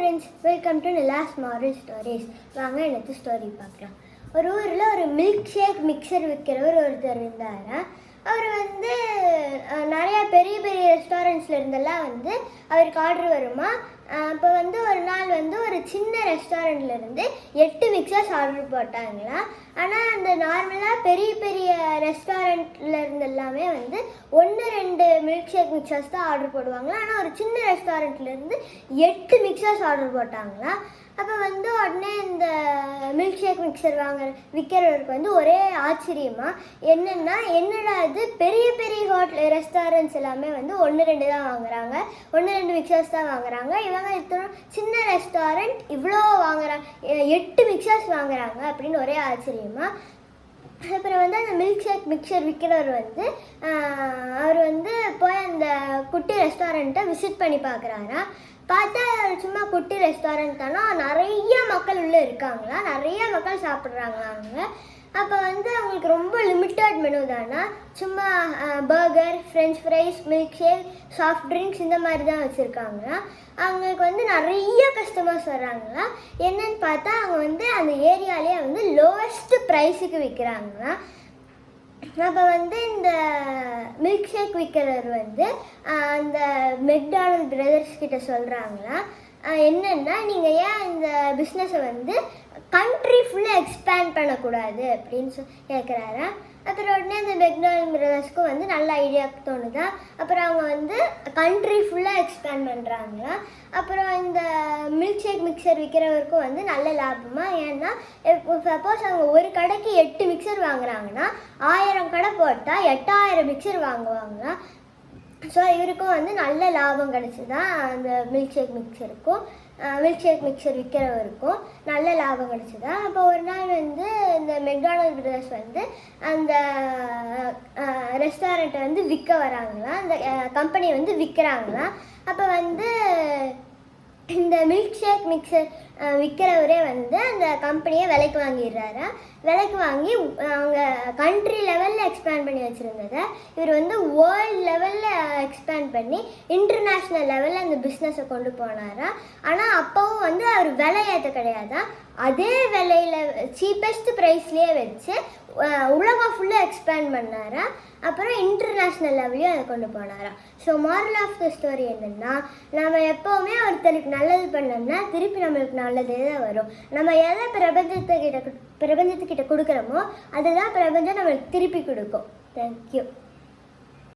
Friends welcome to Nila's moral stories வாங்க எனக்கு story பார்க்கலாம். ஒரு ஊரில் ஒரு மில்க் ஷேக் மிக்சர் விற்கிறவர் ஒருத்தர் இருந்தார்? அவர் வந்து நிறையா நிறைய பெரிய பெரிய ரெஸ்டாரண்ட்ஸில் இருந்தெல்லாம் வந்து அவருக்கு ஆர்டர் வருமா? அப்போ வந்து ஒரு நாள் வந்து சின்ன ரெஸ்டாரண்ட்ல இருந்து எட்டு மிக்சர்ஸ் ஆர்டர் போட்டாங்களா? ஆனால் அந்த நார்மலாக பெரிய பெரிய ரெஸ்டாரண்ட்ல இருந்து எல்லாமே வந்து ஒன்று ரெண்டு மில்க் ஷேக் மிக்சர்ஸ் தான் ஆர்டர் போடுவாங்க ஆனால் ஒரு சின்ன ரெஸ்டாரண்ட்ல இருந்து எட்டு மிக்சர்ஸ் ஆர்டர் போட்டாங்களா? அப்போ வந்து உடனே மில்க் ஷேக் மிக்சர் வாங்குற விற்கிறவருக்கு வந்து ஒரே ஆச்சரியமாக என்னென்னா என்னடா இது? பெரிய பெரிய ஹோட்டல் ரெஸ்டாரண்ட்ஸ் எல்லாமே வந்து ஒன்று ரெண்டு தான் வாங்குறாங்க. ஒன்று ரெண்டு மிக்சர்ஸ் தான் வாங்குறாங்க. இவங்க இத்தனை சின்ன ரெஸ்டாரண்ட் இவ்வளோ வாங்குறாங்க எ- எட்டு மிக்சர்ஸ் வாங்குறாங்க அப்படின்னு ஒரே ஆச்சரியமாக அப்புறம் வந்து அந்த மில்க் ஷேக் மிக்சர் விற்கிறவர் வந்து ஆஹ், அவர் வந்து போய் அந்த குட்டி ரெஸ்டாரண்ட்டை விசிட் பண்ணி பார்க்குறாரா பார்த்தா சும்மா குட்டி ரெஸ்டாரண்ட் தானா? நிறைய மக்கள் உள்ளே இருக்காங்களா? நிறைய மக்கள் சாப்பிட்றாங்களா அவங்க? அப்போ வந்து அவங்களுக்கு ரொம்ப லிமிட்டட் மெனு தானா? சும்மா burger French fries milkshake soft drinks இந்த மாதிரி தான் வச்சுருக்காங்களா? அவங்களுக்கு வந்து நிறைய கஸ்டமர்ஸ் வர்றாங்களா? என்னன்னு பார்த்தா அவங்க வந்து அந்த ஏரியாலே வந்து லோவஸ்ட் ப்ரைஸுக்கு விற்கிறாங்களா நம்ம வந்து இந்த மில்க் ஷேக் விற்கிறவர் வந்து அந்த மெக்டானல் பிரதர்ஸ் கிட்ட சொல்கிறாங்களா என்னென்னா நீங்கள் ஏன் இந்த பிஸ்னஸை வந்து கண்ட்ரி ஃபுல்லாக எக்ஸ்பேண்ட் பண்ணக்கூடாது அப்படின்னு சொ கேட்குறாரு அப்புறம் உடனே அந்த மெக்னால் பிரதர்ஸ்க்கும் வந்து நல்ல ஐடியா தோணுதா? அப்புறம் அவங்க வந்து கண்ட்ரி ஃபுல்லாக எக்ஸ்பேண்ட் பண்ணுறாங்களா அப்புறம் இந்த மில்க் ஷேக் மிக்சர் விற்கிறவருக்கும் வந்து நல்ல லாபமாக ஏன்னா சப்போஸ் அவங்க ஒரு கடைக்கு எட்டு மிக்சர் வாங்குறாங்கன்னா ஆயிரம் கடை போட்டால் எட்டாயிரம் மிக்சர் வாங்குவாங்களா? ஸோ இவருக்கும் வந்து நல்ல லாபம் கிடச்சிதான் அந்த மில்க் ஷேக் மிக்சருக்கும் மில்க் ஷேக் மிக்சர் விற்கிறவருக்கும் நல்ல லாபம் கிடச்சிதா? அப்போ ஒரு நாள் வந்து இந்த மெக்டானல்ட் பிரதர்ஸ் வந்து அந்த ரெஸ்டாரண்ட்டை வந்து விற்க வராங்களாம் அந்த கம்பெனியை வந்து விற்கிறாங்களாம் அப்போ வந்து இந்த மில்க் ஷேக் மிக்சர் விற்கிறவரே வந்து அந்த கம்பெனியை விலைக்கு வாங்கிடுறாரு? விலைக்கு வாங்கி அவங்க கண்ட்ரி லெவலில் எக்ஸ்பேண்ட் பண்ணி வச்சுருந்ததை இவர் வந்து வேர்ல்ட் லெவலில் எக்ஸ்பேண்ட் பண்ணி இன்டர்நேஷ்னல் லெவலில் அந்த பிஸ்னஸை கொண்டு போனாரா? ஆனால் அப்போவும் வந்து அவர் விலை ஏற்ற கிடையாதா? அதே விலையில் சீப்பஸ்ட் ப்ரைஸ்லேயே வச்சு உலகம் ஃபுல்லாக எக்ஸ்பேண்ட் பண்ணாரா? அப்புறம் இன்டர்நேஷ்னல் லெவலையும் அதை கொண்டு போனாரா? So moral of the story என்னன்னா நம்ம எப்போவுமே ஒருத்தருக்கு நல்லது பண்ணோம்னா திருப்பி நம்மளுக்கு நல்லதே தான் வரும். நம்ம எதை பிரபஞ்சத்துக்கிட்ட கிட்ட கொடுக்குறோமோ அதுதான் பிரபஞ்சம் நம்மளுக்கு திருப்பி கொடுக்கும். தேங்க்யூ